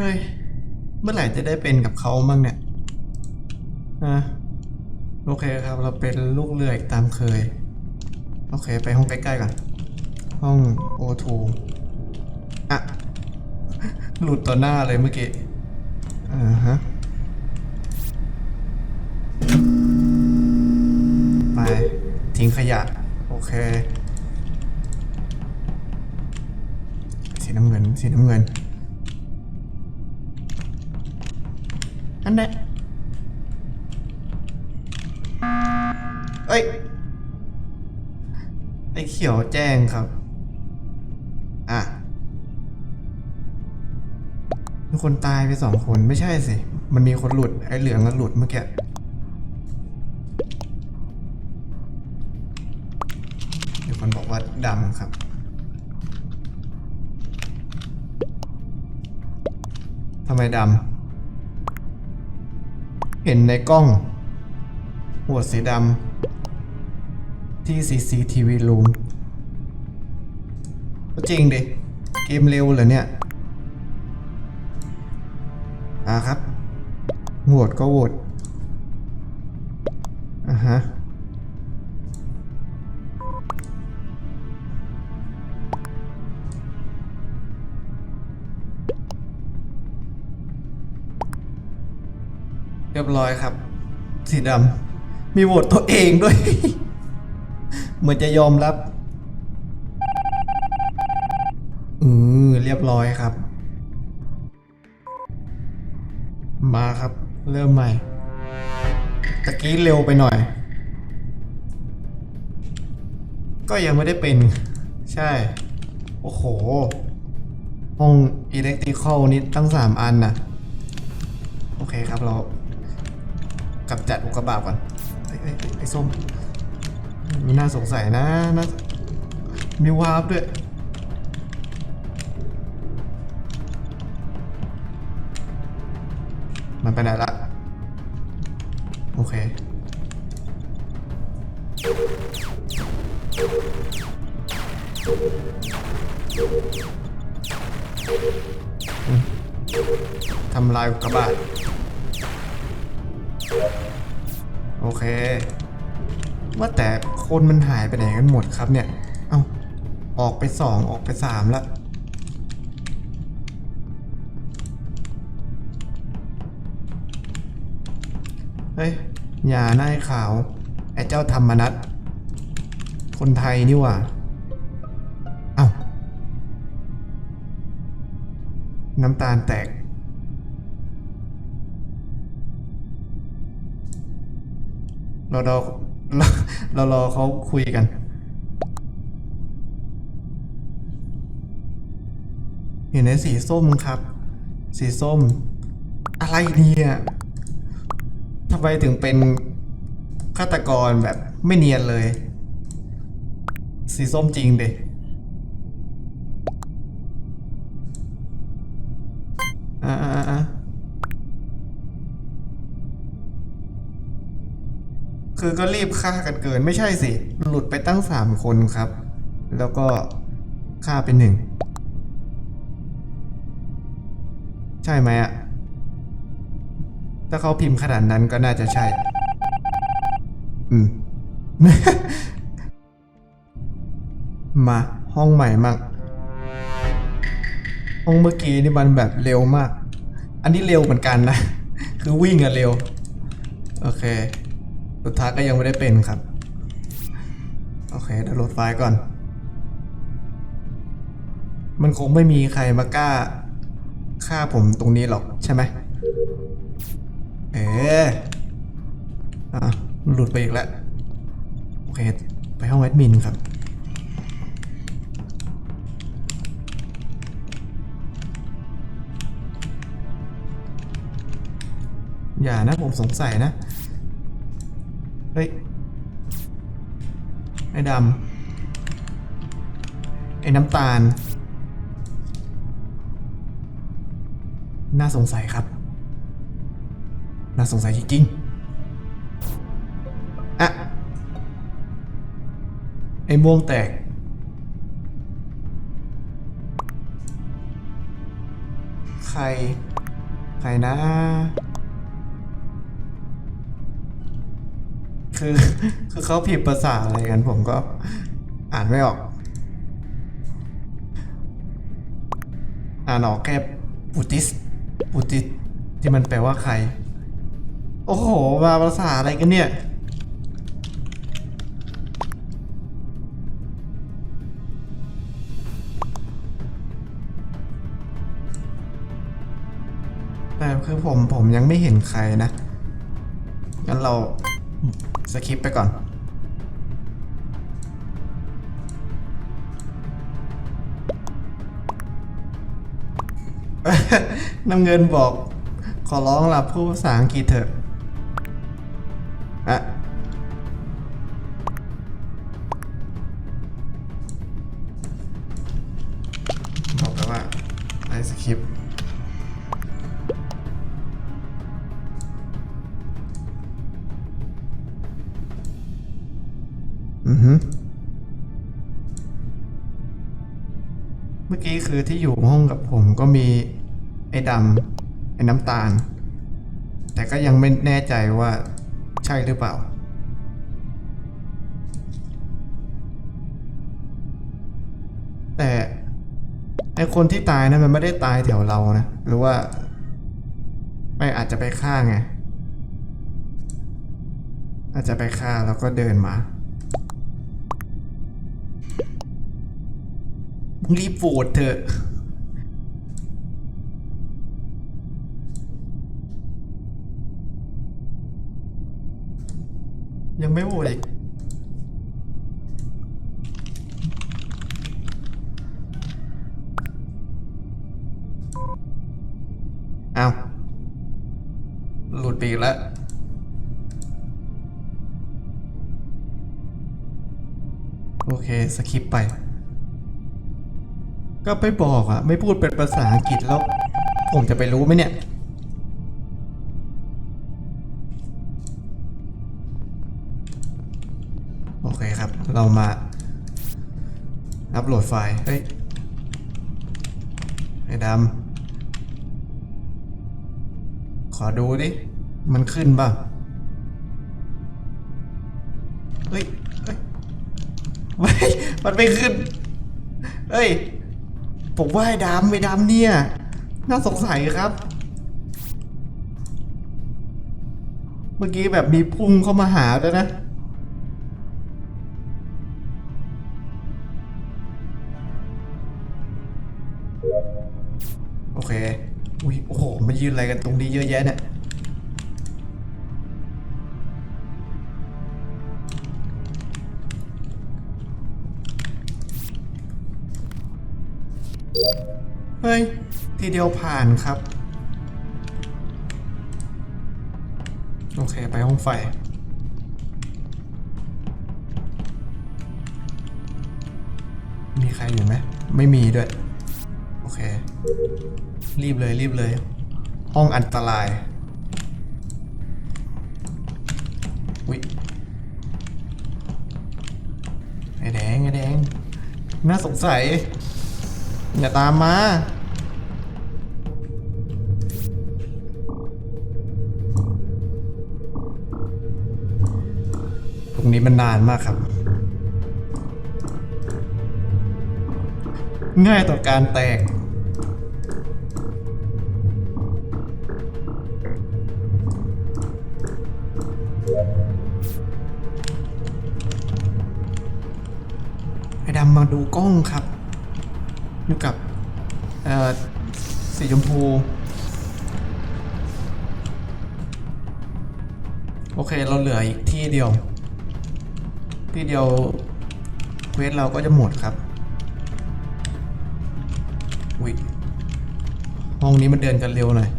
เฮ้ย เมื่อไหร่จะได้เป็นกับเขาบ้างเนี่ยอะโอเคครับ เราเป็นลูกเรืออีกตามเคย โอเค ไปห้องใกล้ๆก่อน ห้อง O2 อะ หลุดต่อหน้าเลยเมื่อกี้ อ่าฮะ ไป ทิ้งขยะ โอเค สีน้ำเงิน สีน้ำเงิน อันนั้นเอ้ย ไอ้เขียวแจ้งครับ อะ มีคนตายไปสองคนไม่ใช่สิ มันมีคนหลุด ไอ้เหลืองก็หลุดเมื่อกี้ มีคนบอกว่าดำครับทำไมดำ เห็นในกล้อง หัวสีดำที่ CCTV room ก็จริงดิ เกมเร็วเหรอเนี่ย อ่าครับโหวตก็โหวตอะฮะ รียบร้อยครับ สีดำมีโหวตตัวเองด้วย เหมือนจะยอมรับอือเรียบร้อยครับ มาครับ เริ่มใหม่ตะกี้เร็วไปหน่อย ก็ยังไม่ได้เป็น ใช่ โอ้โห ห้องอิเล็กทริคอลนี่ตั้งสามอันนะโอเคครับเรา กำจัดอุกกาบาตก่อนไอ้ไอ้ไอ้ไอ้ส้มมีน่าสงสัยนะนะมีวาร์ปด้วย มันไปไหนละ โอเค ทำลายอุกกาบาต โอเค ว่าแต่คนมันหายไปไหนกันหมดครับเนี่ย เอ้าออกไปสองออกไปสามละเฮ้ยอย่าหน้าขาว ไอ้เจ้าธรรมนัตคนไทยนี่ว่าเอ้าน้ำตาลแตก เรารอเราเรารอเขาคุยกันเห็นในสีส้มครับ สีส้ม อะไรเนี่ยทำไมถึงเป็นฆาตกรแบบไม่เนียนเลย สีส้มจริงเด คือก็รีบฆ่ากันเกินไม่ใช่สิ หลุดไปตั้งสามคนครับ แล้วก็ฆ่าเป็นหนึ่ง ใช่ไหมอะถ้าเขาพิมพ์ขนาดนั้นก็น่าจะใช่ อืม มาห้องใหม่มั่งห้องเมื่อกี้นี่มันแบบเร็วมาก อันนี้เร็วเหมือนกันนะ คือวิ่งอะเร็ว โอเค สุดท้ายก็ยังไม่ได้เป็นครับ โอเคเดี๋ยวโหลดไฟล์ก่อน มันคงไม่มีใครมากล้าฆ่าผมตรงนี้หรอกใช่ไหมเอะอะหลุดไปอีกแล้ว โอเค ไปห้องแอดมินครับอย่านะผมสงสัยนะ ฮ้ย ไอ้ดำ ไอ้น้ำตาล น่าสงสัยครับ น่าสงสัยจริงๆอะไอ้ม่วงแตกฆรใครนะ คือ คือเขาผิดภาษาอะไรกันผมก็อ่านไม่ออก อ่านออกแค่ปุติสปุติสที่มันแปลว่าใคร โอ้โห มาภาษาอะไรกันเนี่ย แต่คือผมผมยังไม่เห็นใครนะ งั้นเรา สคิปไปก่อน น้ำเงินบอก ขอร้องล่ะพูดภาษาอังกฤษเถอะอะบอกไปว่าไอสคริปต์ อือเมื่อกี้คือที่อยู่ห้องกับผมก็มีไอ้ดำไอ้น้ำตาล แต่ก็ยังไม่แน่ใจว่าใช่หรือเปล่า แต่ไอคนที่ตายนะมันไม่ได้ตายแถวเรานะ หรือว่า ไม่อาจจะไปฆ่าไง อาจจะไปฆ่าแล้วก็เดินมา รีบโหวตเถอะ ยังไม่โหวตอีกเอาหลุดไปอีกแล้วโอเค สคิปไป ก็ไปบอกอะไม่พูดเป็นภาษาอังกฤษแล้ว ผมจะไปรู้ไหมเนี่ย โอเคครับ เรามา อัปโหลดไฟล์ เฮ้ย ไอ้ดำ ขอดูดิ มันขึ้นป่ะ เฮ้ย เฮ้ยเฮ้ยมันไม่ขึ้น เฮ้ย ผมว่าไอ้ดำไอ้ดำเนี่ย น่าสงสัยครับ เมื่อกี้แบบมีพุ่งเข้ามาหาด้วยนะ โอเค อุ้ยโอ้โหมายืนอะไรกันตรงนี้เยอะแยะเนี่ย ทีเดียวผ่านครับ โอเค ไปห้องไฟ มีใครอยู่ไหม ไม่มีด้วย โอเค รีบเลยรีบเลย ห้องอันตรายอุ๊ยไอแดงไอแดง น่าสงสัย อย่าตามมา รงนี้มันนานมากครับ ง่ายต่อการแตก ไอ้ดำมาดูกล้องครับ อยู่กับเอ่อสีชมพู โอเค เราเหลืออีกที่เดียว ที่เดียวเควสเราก็จะหมดครับวิห้องนี้มันเดินกันเร็วหน่อย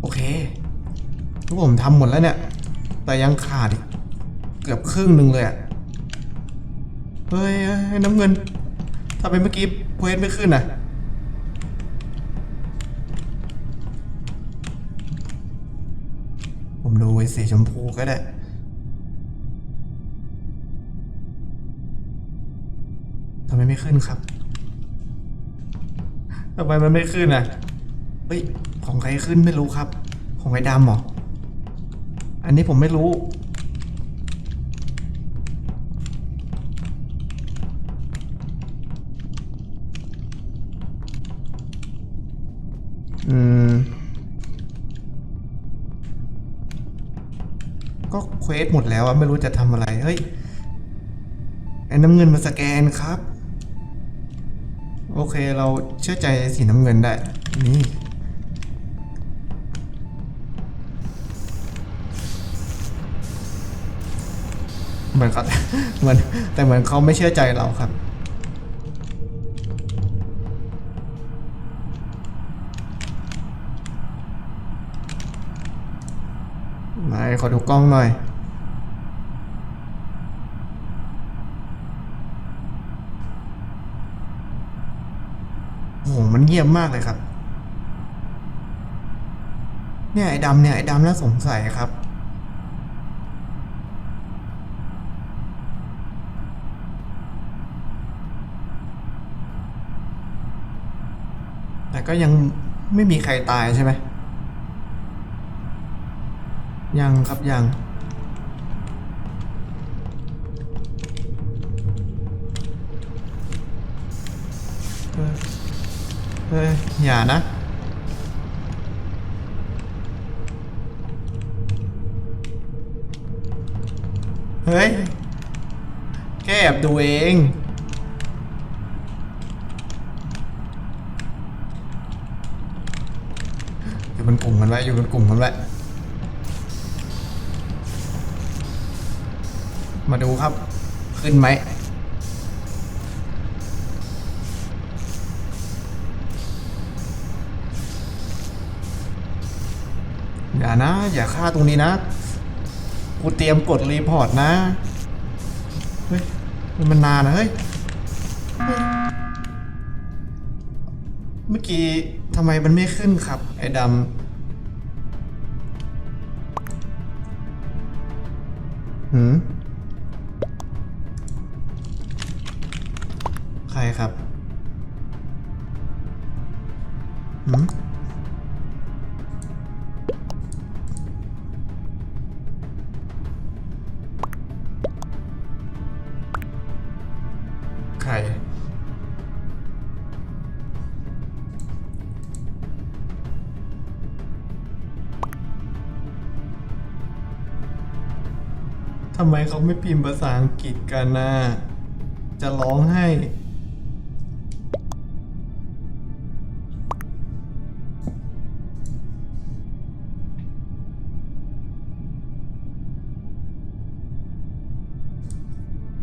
โอเคทุกผมทำหมดแล้วเนี่ย แต่ยังขาดอีกเกือบครึ่งหนึ่งเลยอะเฮ้ยเฮ้น้ำเงินทำไมเมื่อกี้เควสไม่ขึ้นอะผมดูไอ้สีชมพูก็ได้ำไมไม่ขึ้นครับทำไมมันไม่ขึ้นอะ เฮ้ย ของใครขึ้นไม่รู้ครับ ของไอ้ดำหรอ อันนี้ผมไม่รู้ อืม ก็เควสหมดแล้วอะไม่รู้จะทำอะไร เฮ้ย ไอ้น้ำเงินมาสแกนครับ โอเคเราเชื่อใจสีน้ำเงินได้ นี่ เหมือนเขาเหมือนแต่เหมือนเขาไม่เชื่อใจเราครับไหนขอดูกล้องหน่อย โอ้โห มันเงียบมากเลยครับ เนี่ยไอ้ดำเนี่ยไอ้ดำน่าสงสัยครับ แต่ก็ยังไม่มีใครตายใช่ไหม ยังครับยังเฮ้ย เฮ้ย อย่านะ เฮ้ย แค่แอบดูเองอยู่เป็นกลุ่มกันไว้อยู่เป็นกลุ่มกันไว้มาดูครับ ขึ้นไหม อย่านะ อย่าฆ่าตรงนี้นะ กูเตรียมกดรีพอร์ตนะ เฮ้ย มันนานนะเฮ้ย เมื่อกี้ทำไมมันไม่ขึ้นครับ ไอ้ดำหืม ใคร ทำไมเขาไม่พิมพ์ภาษาอังกฤษกันนะ จะร้องให้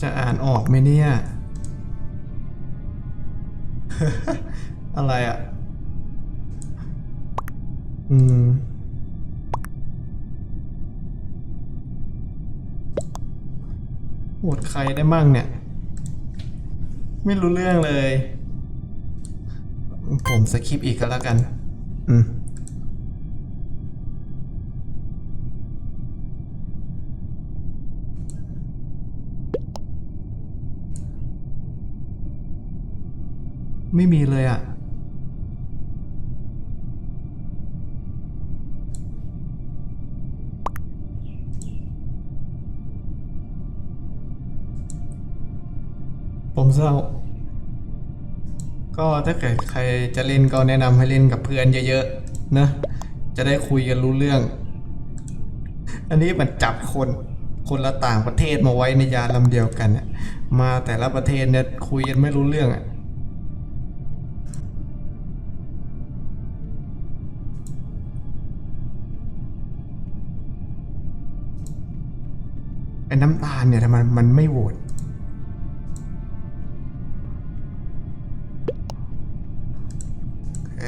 จะอ่านออกไหมเนี่ย อะไรอะ อืม โหวตใครได้มั่งเนี่ย ไม่รู้เรื่องเลย ผมสคริปต์อีกก็แล้วกัน อืมไม่มีเลยอะ ผมเศร้า ก็ถ้าเกิดใครจะเล่นก็แนะนำให้เล่นกับเพื่อนเยอะๆ นะ จะได้คุยกันรู้เรื่อง อันนี้มันจับคนคนละต่างประเทศมาไว้ในยานลำเดียวกันน่ะมาแต่ละประเทศเนี่ยคุยกันไม่รู้เรื่องอะไอ้น้ำตาลเนี่ยทำไมมันไม่โหวต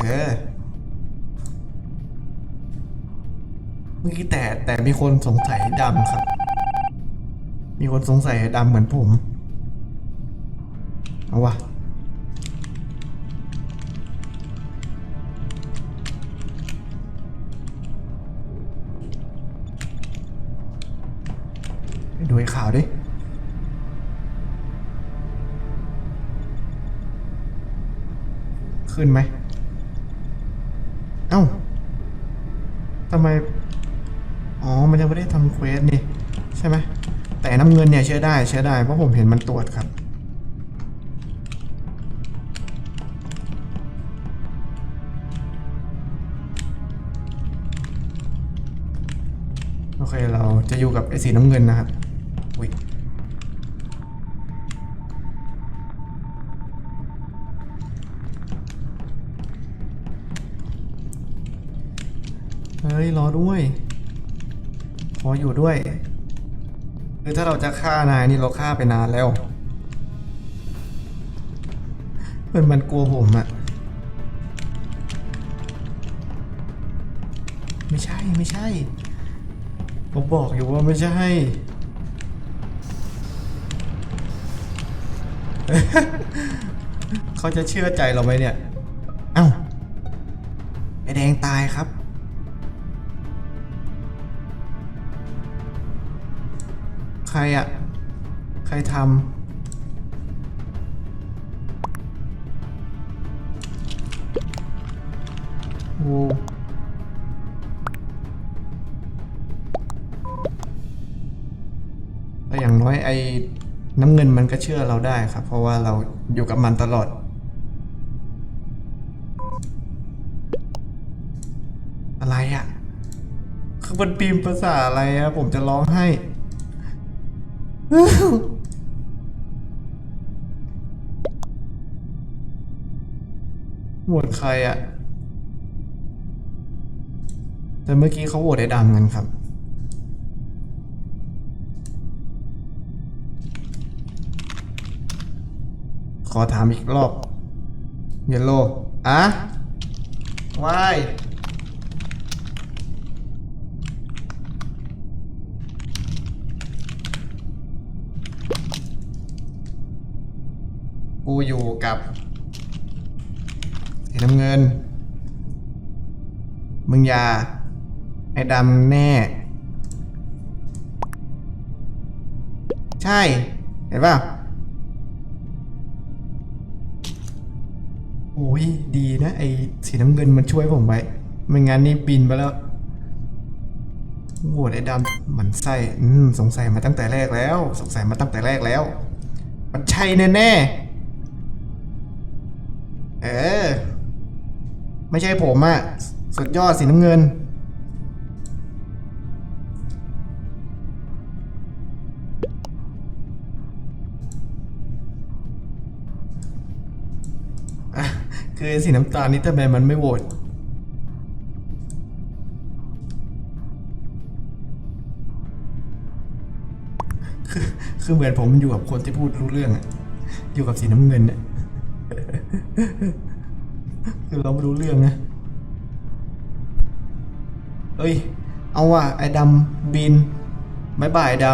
เออเมื่อกี้แต่แต่มีคนสงสัยดำครับ มีคนสงสัยดำเหมือนผม เอาวะดูไอ้ข่าวดิขึ้นไหม ทำไม อ๋อ มันยังไม่ได้ทำเควสนี่ ใช่ไหม แต่น้ำเงินเนี่ยเชื่อได้เชื่อได้ เพราะผมเห็นมันตรวจครับ โอเค เราจะอยู่กับไอ้สีน้ำเงินนะครับ อุ้ย ยรอด้วย ขออยู่ด้วยคือถ้าเราจะฆ่านายนี่เราฆ่าไปนานแล้วเหมือนมันกลัวผมอะไม่ใช่ไม่ใช่ ผมบอกอยู่ว่าไม่ใช่เขาจะเชื่อใจเราไหมเนี่ย เอ้าไอแดงตายครับ ใครอะใครทำโอ้แต่อย่างน้อยไอ้น้ำเงินมันก็เชื่อเราได้ครับ เพราะว่าเราอยู่กับมันตลอดอะไรอะคือมันปีมภาษาอะไรอะผมจะร้องไห้ โหวตใครอะแต่เมื่อกี้เขาโหวตไอ้ดำกันครับ ขอถามอีกรอบ เยลโลอะวาย กูอยู่กับสีน้ำเงิน มึงอยาไอ้ดำแน่ ใช่ เห็นป่ะโอ้ยดีนะ ไอ้สีน้ำเงินมันช่วยผมไว้ไม่งั้นนี่บินไปแล้วโหวตไอ้ดำมันไส้สงสัยมาตั้งแต่แรกแล้ว สงสัยมาตั้งแต่แรกแล้ว มันใช่แน่ๆ เออ ไม่ใช่ผมอะสุดยอดสีน้ำเงินอะคือสีน้ำตาลนี่ทำไมมันไม่โหวตคือคือเหมือนผมอยู่กับคนที่พูดรู้เรื่องอะอยู่กับสีน้ำเงินเนี่ย คือเราไม่รู้เรื่องนะ เอ้ย เอาว่ะไอ้ดำบินบายบายด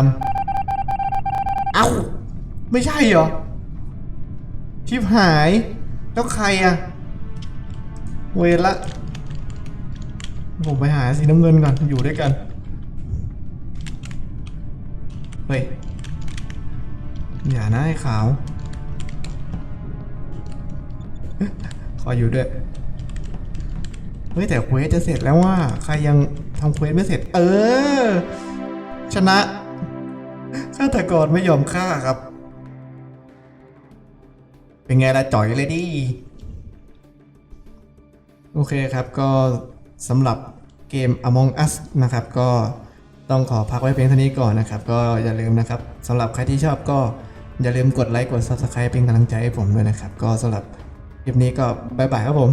ำ เอ้า ไม่ใช่เหรอ ชิบหาย แล้วใครอะเวรละ ผมไปหาสีน้ำเงินก่อน อยู่ด้วยกัน เฮ้ย อย่านะไอ้ขาว ขออยู่ด้วย เฮ้ยแต่เควสจะเสร็จแล้วว่า ใครยังทำเควสไม่เสร็จ เออ ชนะฆาตกรไม่ยอมฆ่าครับ เป็นไงล่ะจ่อยเลยดิ โอเคครับก็สำหรับเกม Among Us นะครับ ก็ต้องขอพักไว้เพียงเท่านี้ก่อนนะครับ ก็อย่าลืมนะครับสำหรับใครที่ชอบก็อย่าลืมกดไลค์กด Subscribe เป็นกำลังใจให้ผมด้วยนะครับ ก็สำหรับ คลิปนี้ก็บายบายครับผม